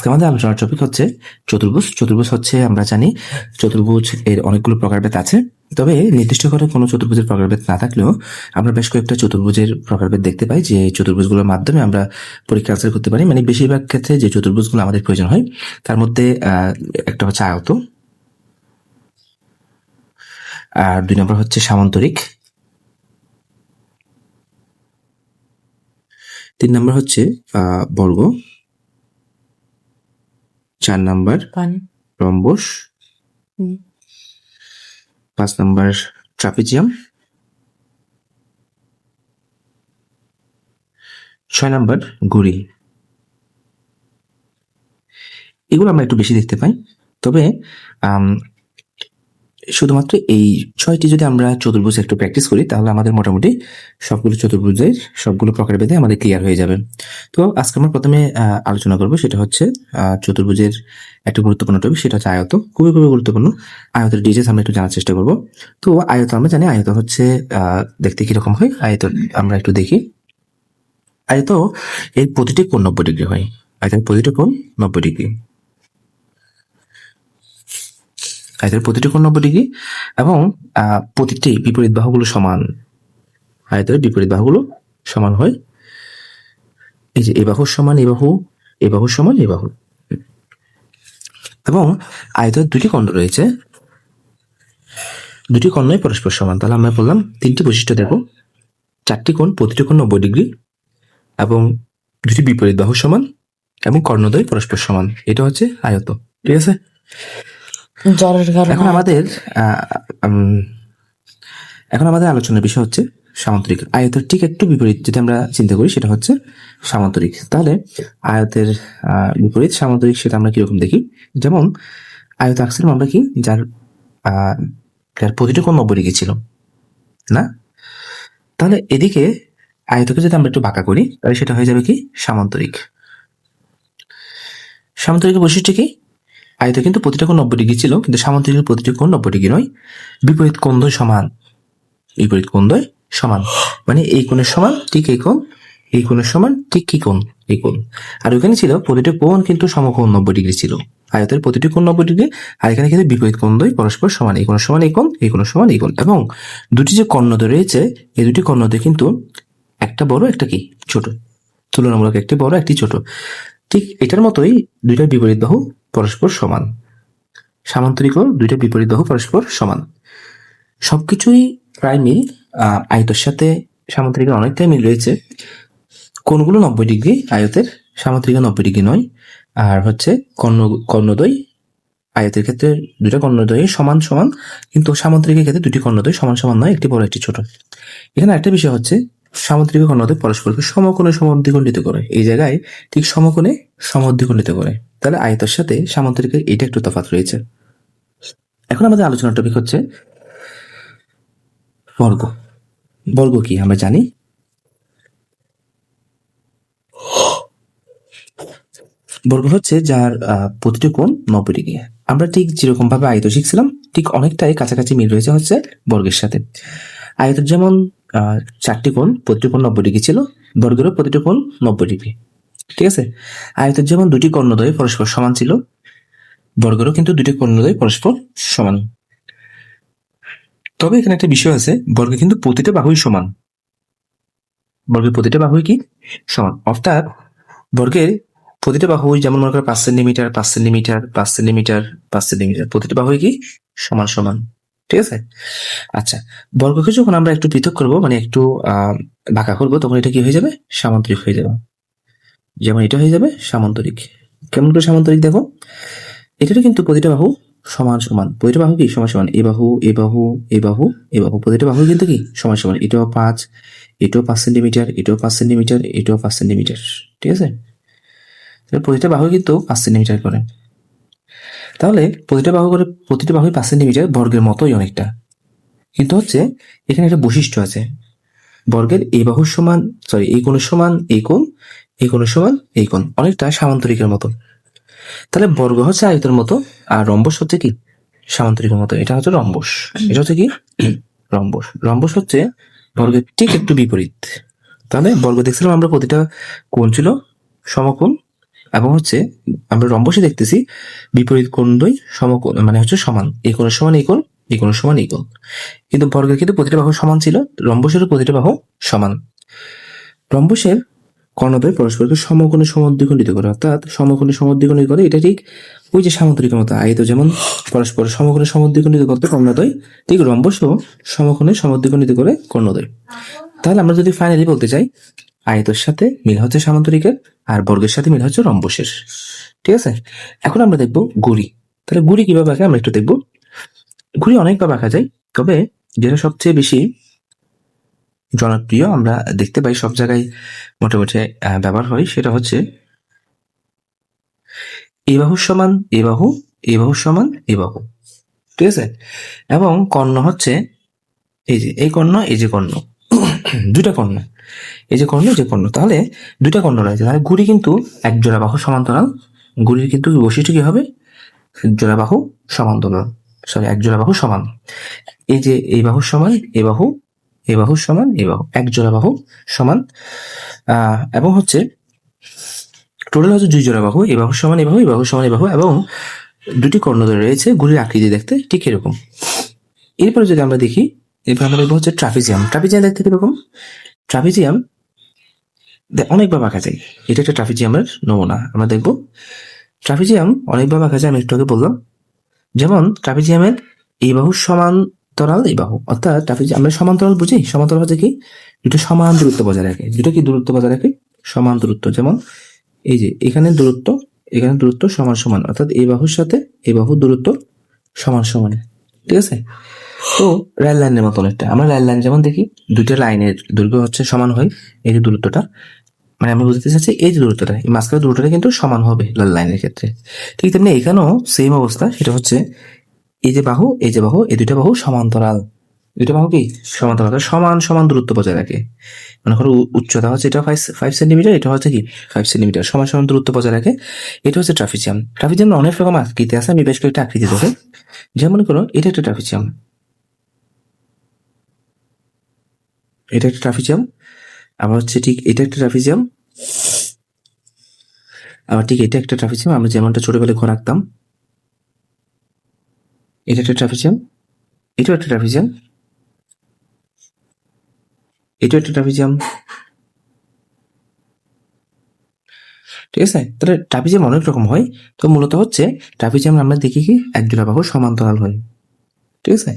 আজকে আমাদের আলোচনার টপিক হচ্ছে চতুর্ভুজ। চতুর্ভুজ হচ্ছে, আমরা জানি চতুর্ভুজ এর অনেকগুলো প্রকারভেদ আছে। তবে নির্দিষ্ট করে কোনো চতুর্ভুজের প্রকারভেদ না থাকলেও আমরা বেশ কয়েকটা চতুর্ভুজের প্রকারভেদ দেখতে পাই, যে চতুর্ভুজগুলোর মাধ্যমে আমরা পরীক্ষা আনসার করতে পারি। মানে বেশিরভাগ ক্ষেত্রে যে চতুর্ভুজগুলো আমাদের প্রয়োজন হয়, তার মধ্যে একটা হচ্ছে আয়ত। আর দুই নম্বর হচ্ছে সামান্তরিক। তিন নম্বর হচ্ছে বর্গ। চার নাম্বার পানি। রম্বস। হুম। পাঁচ নাম্বার ট্রাপিজিয়াম। ছয় নাম্বার ঘুড়ি এগুলো আমরা একটু বেশি দেখতে পাই। তবে শুধুমাত্র এই ছয়টি যদি আমরা চতুর্ভুজ একটু প্র্যাকটিস করি, তাহলে আমাদের মোটামুটি সবগুলো চতুর্ভুজের সবগুলো প্রকার ভেদে আমাদের ক্লিয়ার হয়ে যাবে। তো আজকে আমরা প্রথমে আলোচনা করব সেটা হচ্ছে চতুর্ভুজের একটা গুরুত্বপূর্ণ টপিক সেটা হচ্ছে আয়ত। খুবই খুবই গুরুত্বপূর্ণ। আয়তের ডিটেলস আমরা একটু জানার চেষ্টা করব। তো আয়ত, আমরা জানি আয়ত হচ্ছে দেখতে কীরকম হয়? আয়ত আমরা একটু দেখি। আয়ত এর প্রতিটি কোণ নব্বই ডিগ্রি হয়। আয়তের প্রতিটি কোণ নব্বই ডিগ্রি। আয়তের প্রতিটি কোণ নব্বই ডিগ্রি এবং প্রতিটি বিপরীত বাহুগুলো সমান। আয়তের বিপরীত বাহুগুলো সমান হয়। এই যে, এ বাহুর সমান, এ বাহু, এ বাহুর সমান, এ বাহু। এবং আয়তের দুটি খণ্ড রয়েছে। দুটি কর্ণই পরস্পর সমান। তাহলে আমরা বললাম তিনটি বৈশিষ্ট্য দেখো। চারটি কোণ, প্রতিটি কোণ নব্বই ডিগ্রি। এবং দুটি বিপরীত বাহু সমান এবং কর্ণদ্বয় পরস্পর সমান। এটা হচ্ছে আয়ত। ঠিক আছে? জ্বরের কারণে এখন আমাদের এখন আমাদের আলোচনার বিষয় হচ্ছে সামান্তরিক। আয়তের ঠিক একটু বিপরীত যদি আমরা চিন্তা করি, সেটা হচ্ছে সামান্তরিক। তাহলে আয়তের বিপরীত সামান্তরিক সেটা আমরা কীরকম দেখি? যেমন, আয়ত আঁকছিলাম আমরা কি? যার যার প্রতিটি কোণ নব্বই ডিগ্রি ছিল। না? তাহলে এদিকে আয়তকে যদি আমরা একটু বাঁকা করি, তাহলে সেটা হয়ে যাবে কি? সামান্তরিক। সামান্তরিক বৈশিষ্ট্য কি? আয়ত কিন্তু প্রতিটা কোণ নব্বই ডিগ্রি ছিল, কিন্তু সামান্তরিকের প্রতিটি কোণ নব্বই ডিগ্রি নয়। বিপরীত কোণদ্বয় সমান। বিপরীত কোণদ্বয় সমান। মানে এই কোণের সমান, ঠিক এই কোণ, এই কোণের সমান, ঠিক কি কোণ, এই কোণ। আর ওইখানে ছিল, প্রতিটি কোণ কিন্তু সমকোণ নব্বই ডিগ্রি ছিল। আয়তের প্রতিটি কোণ নব্বই ডিগ্রি, আর এখানে কিন্তু বিপরীত কোণদ্বয় পরস্পর সমান। এই কোণের সমান, এই কোণ, এই কোণের সমান, এই কোণ। এবং দুটি যে কর্ণদ্বয় রয়েছে, এই দুটি কর্ণদ্বয় কিন্তু একটা বড়, একটা কি? ছোট। তুলনামূলক একটি বড়, একটি ছোট। ঠিক এটার মতোই দুইটার বিপরীত বাহু পরস্পর সমান। সামান্তরিকও দুইটা বিপরীত বাহু পরস্পর সমান। সবকিছুই প্রায় মিল আয়তের সাথে সামান্তরিকের অনেকটাই মিল রয়েছে। কোনগুলো নব্বই ডিগ্রি, আয়তের সামান্তরিকের নব্বই ডিগ্রি নয়। আর হচ্ছে কর্ণ, কর্ণদ্বয়, আয়তের ক্ষেত্রে দুটা কর্ণদ্বয় সমান সমান, কিন্তু সামান্তরিকের ক্ষেত্রে দুটি কর্ণদ্বয় সমান সমান নয়, একটি বড়, একটি ছোট। এখানে একটা বিষয় হচ্ছে সামুদ্রিক কর্ণদ্বয় পরস্পরকে সমকোণে সমদ্বিখণ্ডিত করে। এই জায়গায় ঠিক সমকোণে সমদ্বিখণ্ডিত করে। তাহলে আয়তের সাথে সামান্তরিকের এটা একটু তফাত রয়েছে। এখন আমাদের আলোচনার টপিক হচ্ছে বর্গ। বর্গ কি? আমরা জানি। বর্গ হচ্ছে যার প্রতিটি কোণ নব্বই ডিগ্রি। আমরা ঠিক যেরকম ভাবে আয়ত শিখছিলাম, ঠিক অনেকটাই কাছাকাছি মিল রয়েছে হচ্ছে বর্গের সাথে। আয়তের যেমন চারটি কোণ, প্রতিটি কোণ নব্বই ডিগ্রি ছিল, বর্গেরও প্রতিটি কোণ নব্বই ডিগ্রি। ঠিক আছে? আয়তের যেমন দুটি কর্ণদ্বয় পরস্পর সমান ছিল, বর্গেরও কিন্তু দুটি কর্ণদ্বয় পরস্পর সমান। তবে এখানে একটা বিষয় আছে, বর্গে কিন্তু প্রতিটা বাহুই সমান। বর্গের প্রতিটা বাহুই কি? সমান। অর্থাৎ বর্গের প্রতিটা বাহুই যেমন মনে করো পাঁচ সেন্টিমিটার পাঁচ সেন্টিমিটার পাঁচ সেন্টিমিটার পাঁচ সেন্টিমিটার, প্রতিটা বাহুই কি? সমান সমান। ঠিক আছে? আচ্ছা বর্গকে যখন আমরা একটু পৃথক করব মানে একটু, আহ, বাঁকা করব, তখন এটা কি হয়ে যাবে? সামান্তরিক হয়ে যাবে। যেমন এটা হয়ে যাবে সামান্তরিক। কেমন করে সামান্তরিক দেখো? এটারও কিন্তু প্রতিটা বাহু সমান সমান। প্রতিটা বাহু কি? সমান সমান। এ বাহু এ বাহু এ বাহু এ বাহু। প্রতিটা বাহু কিন্তু কি? সমান সমান। এটাও পাঁচ এটাও পাঁচ সেন্টিমিটার, এটাও পাঁচ সেন্টিমিটার, এটাও পাঁচ সেন্টিমিটার। ঠিক আছে? তাহলে প্রতিটা বাহু কিন্তু পাঁচ সেন্টিমিটার করে। তাহলে প্রতিটা বাহু করে প্রতিটা বাহুই পাঁচ সেন্টিমিটার বর্গের মতোই অনেকটা। কিন্তু হচ্ছে এখানে একটা বৈশিষ্ট্য আছে। বর্গের এই বাহুর সমান সরি এই কোণের সমান এই কোণ এই কোণের সমান এই কোণ। অনেকটা সামান্তরিকের মতো। তাহলে বর্গ হচ্ছে আয়তের মতো, আর রম্বস হচ্ছে কি? সামান্তরিকের মতো। এটা হচ্ছে রম্বস। এটা হচ্ছে কি? রম্বস। রম্বস হচ্ছে বর্গের ঠিক একটু বিপরীত। তাহলে বর্গ দেখছিলাম আমরা প্রতিটা কোণ ছিল সমকোণ, এবং হচ্ছে আমরা রম্বসে দেখতেছি বিপরীত কোণদ্বয় সমকোণ মানে হচ্ছে সমান। এই কোণের সমান এই কোণ, এই কোণের সমান এই কোণ। কিন্তু বর্গের কিন্তু প্রতিটা বাহু সমান ছিল, রম্বসেরও প্রতিটা বাহু সমান। রম্বসের কর্ণদ্বয় পরস্পরকে সমকোণে সমদ্বিখণ্ডিত করে, অর্থাৎ সমকোণে সমদ্বিখণ্ডিত করে, এটা ঠিক ওই যে সামুদ্রিকের মতো আয়ত, যেমন পরস্পর সমকোণে সমদ্বিখণ্ডিত করতে কর্ণদ্বয় ঠিক রম্বসও সমকোণে সমদ্বিখণ্ডিত করে কর্ণদ্বয় তাহলে আমরা যদি ফাইনালি বলতে চাই, আয়তের সাথে মিল হচ্ছে সামান্তরিকের আর বর্গের সাথে মিল হচ্ছে রম্বসের। ঠিক আছে? এখন আমরা দেখব গুড়ি। তাহলে গুড়ি কীভাবে আঁকে আমরা একটু দেখব। গুড়ি অনেকভাবে আঁকা যায়, তবে যেটা সবচেয়ে বেশি জনপ্রিয়। আমরা দেখতে পাই সব জায়গায় মোটামুটি ব্যবহার হয়। সেটা হচ্ছে, এ বাহু সমান এ বাহু এ বাহু সমান এ বাহু। ঠিক আছে? এবং কর্ণ হচ্ছে, এই যে, এই কর্ণ, এই যে কর্ণ। দুইটা কর্ণ। এই যে কর্ণ যে কর্ণ। তাহলে দুইটা কর্ণ রয়েছে। তাহলে গুড়ি কিন্তু এক জোড়া বাহু সমান্তরাল। গুড়ির কিন্তু বৈশিষ্ট্য কি হবে? জোড়া বাহু সমান্তরাল। সরি, এক জোড়া বাহু সমান। এই যে এই বাহু সমান এ বাহু এই বাহু সমান এই বাহু, এক জোড়া বাহু সমান এবং হচ্ছে টোটাল হচ্ছে দুই জোড়া বাহু এই বাহু সমান এই বাহু এই বাহু সমান এই বাহু, এবং দুটি কর্ণদ্বয় রয়েছে গুলির আকৃতি দেখতে ঠিক এরকম। এরপরে যদি আমরা দেখি, এরপর আমরা দেখব হচ্ছে ট্রাফিজিয়াম ট্রাফিজিয়াম দেখতে কীরকম? ট্রাফিজিয়াম অনেকভাবে আঁকা যায়। এটা একটা ট্রাফিজিয়ামের নমুনা। আমরা দেখব ট্রাফিজিয়াম অনেকভাবে আঁকা যায়, আমি একটু আগে বললাম। যেমন ট্রাফিজিয়ামের এই বাহু সমান্তরাল এই বাহু। অর্থাৎ ট্রাফিজিয়াম আমরা সমান্তরাল বুঝি? সমান্তরাল হচ্ছে কি? দুটো সমান দূরত্ব বজায় রাখে। দুটো কি দূরত্ব বজায় রাখে? সমান দূরত্ব। যেমন এই যে এখানে দূরত্ব এখানে দূরত্ব সমান সমান। অর্থাৎ এই বাহুর সাথে এই বাহুর দূরত্ব সমান সমান। ঠিক আছে? তো রেল লাইনের মতো অনেকটা আমরা রেল লাইন যেমন দেখি, দুইটা লাইনের দৈর্ঘ্য হচ্ছে সমান হয় এই যে দূরত্বটা। মানে আমি বুঝতে চাচ্ছি এই যে দূরত্বটা, এই মাঝখানে দূরত্বটা কিন্তু সমান হবে লাল লাইনের ক্ষেত্রে। ঠিক তেমনি এখানেও সেম অবস্থা। সেটা হচ্ছে এই যে বাহু, এই যে বাহু, এই দুইটা বাহু সমান্তরাল। দুইটা বাহু কি? সমান্তরাল। সমান সমান দূরত্ব বজায় রাখে। মনে করো উচ্চতা হচ্ছে এটা ফাইভ ফাইভ সেন্টিমিটার এটা হচ্ছে কি? ফাইভ সেন্টিমিটার সমান সমান দূরত্ব বজায় রাখে। এটা হচ্ছে ট্রাফিজিয়াম ট্রাফিজিয়াম অনেক রকম আকৃতি আছে, আমি বেশ কয়েকটা আকৃতি দেবো। যেমন মনে করো, এটা একটা ট্রাফিজিয়াম এটা একটা ট্রাফিজিয়াম আবার হচ্ছে ঠিক এটা একটা ট্রাফিজিয়াম আবার ঠিক এটা একটা ট্রাফিজিয়াম আমরা যেমনটা ছোটবেলায় ঘর রাখতাম এটা একটা ট্রাফিজিয়াম এটাও একটা ট্রাফিজিয়াম এটাও একটা ট্রাফিজিয়াম ঠিক আছে? তাহলে ট্রাফিজিয়াম অনেক রকম হয়। তো মূলত হচ্ছে ট্রাফিজিয়াম আমরা দেখি কি, এক জোড়া বাহু সমান্তরাল হয়। ঠিক আছে?